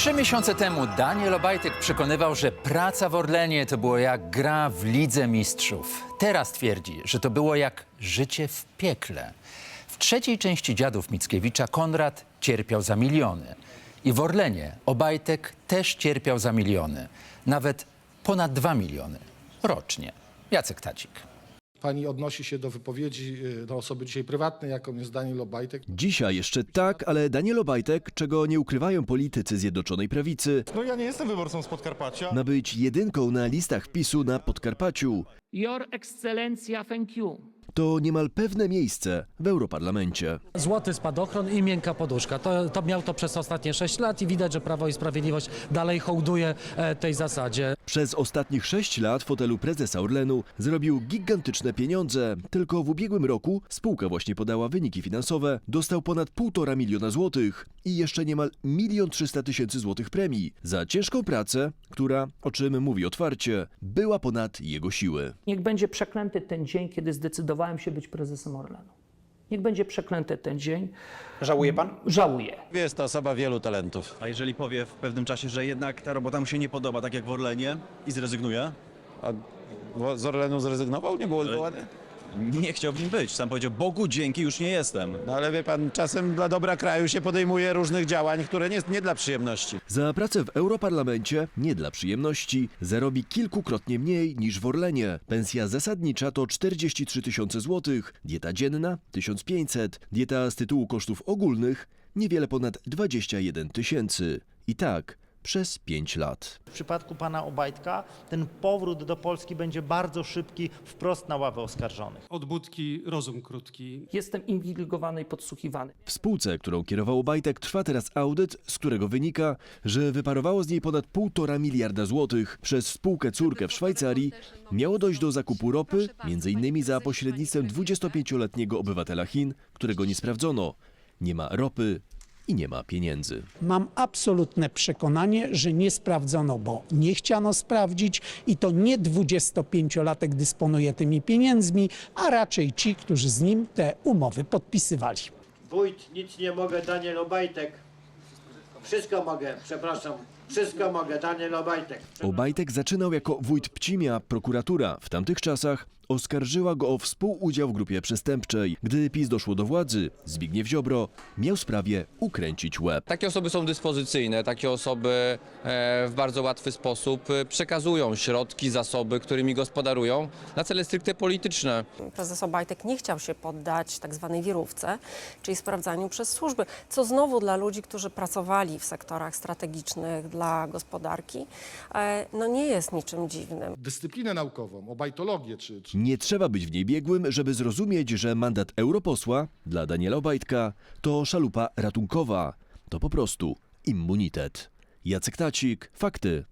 Trzy miesiące temu Daniel Obajtek przekonywał, że praca w Orlenie to było jak gra w Lidze Mistrzów. Teraz twierdzi, że to było jak życie w piekle. W trzeciej części Dziadów Mickiewicza Konrad cierpiał za miliony. I w Orlenie Obajtek też cierpiał za miliony. Nawet ponad dwa miliony rocznie. Jacek Tacik. Pani odnosi się do wypowiedzi y, do osoby dzisiaj prywatnej, jaką jest Daniel Obajtek. Dzisiaj jeszcze tak, ale Daniel Obajtek, czego nie ukrywają politycy Zjednoczonej Prawicy, No ja nie jestem wyborcą z Podkarpacia. ma być jedynką na listach PiSu na Podkarpaciu. Your Excellencja, thank you. To niemal pewne miejsce w Europarlamencie. Złoty spadochron i miękka poduszka. To, to miał to przez ostatnie 6 lat i widać, że Prawo i Sprawiedliwość dalej hołduje e, tej zasadzie. Przez ostatnich sześć lat w fotelu prezesa Orlenu zrobił gigantyczne pieniądze. Tylko w ubiegłym roku spółka właśnie podała wyniki finansowe. Dostał ponad półtora miliona złotych i jeszcze niemal milion trzysta tysięcy złotych premii za ciężką pracę, która, o czym mówi otwarcie, była ponad jego siły. Niech będzie przeklęty ten dzień, kiedy zdecydowałem się być prezesem Orlenu. Niech będzie przeklęty ten dzień. Żałuje pan? Żałuję. Jest to osoba wielu talentów. A jeżeli powie w pewnym czasie, że jednak ta robota mu się nie podoba, tak jak w Orlenie i zrezygnuje? A z Orlenu zrezygnował? Nie było odwołany? Nie chciał w nim być. Sam powiedział, Bogu dzięki, już nie jestem. No ale wie pan, czasem dla dobra kraju się podejmuje różnych działań, które nie, nie dla przyjemności. Za pracę w Europarlamencie, nie dla przyjemności, zarobi kilkukrotnie mniej niż w Orlenie. Pensja zasadnicza to 43 tysiące złotych, dieta dzienna 1500, dieta z tytułu kosztów ogólnych niewiele ponad 21 tysięcy. I tak przez 5 lat. W przypadku pana Obajtka ten powrót do Polski będzie bardzo szybki, wprost na ławę oskarżonych. Od budki rozum krótki. Jestem inwigilowany i podsłuchiwany. W spółce, którą kierował Obajtek, trwa teraz audyt, z którego wynika, że wyparowało z niej ponad 1,5 miliarda złotych. Przez spółkę córkę w Szwajcarii miało dojść do zakupu ropy, między innymi za pośrednictwem 25-letniego obywatela Chin, którego nie sprawdzono. Nie ma ropy i nie ma pieniędzy. Mam absolutne przekonanie, że nie sprawdzono, bo nie chciano sprawdzić i to nie 25-latek dysponuje tymi pieniędzmi, a raczej ci, którzy z nim te umowy podpisywali. Wójt, nic nie mogę, Daniel Obajtek. Wszystko mogę, przepraszam. Wszystko mogę, Daniel Obajtek. Obajtek zaczynał jako wójt Pcimia. Prokuratura w tamtych czasach oskarżyła go o współudział w grupie przestępczej. Gdy PiS doszło do władzy, Zbigniew Ziobro miał sprawie ukręcić łeb. Takie osoby są dyspozycyjne, takie osoby e, w bardzo łatwy sposób e, przekazują środki, zasoby, którymi gospodarują na cele stricte polityczne. Prezes Obajtek nie chciał się poddać tak zwanej wirówce, czyli sprawdzaniu przez służby, co znowu dla ludzi, którzy pracowali w sektorach strategicznych dla gospodarki, e, no nie jest niczym dziwnym. Dyscyplinę naukową, obajtologię czy, czy Nie trzeba być w niej biegłym, żeby zrozumieć, że mandat europosła dla Daniela Obajtka to szalupa ratunkowa. To po prostu immunitet. Jacek Tacik, fakty.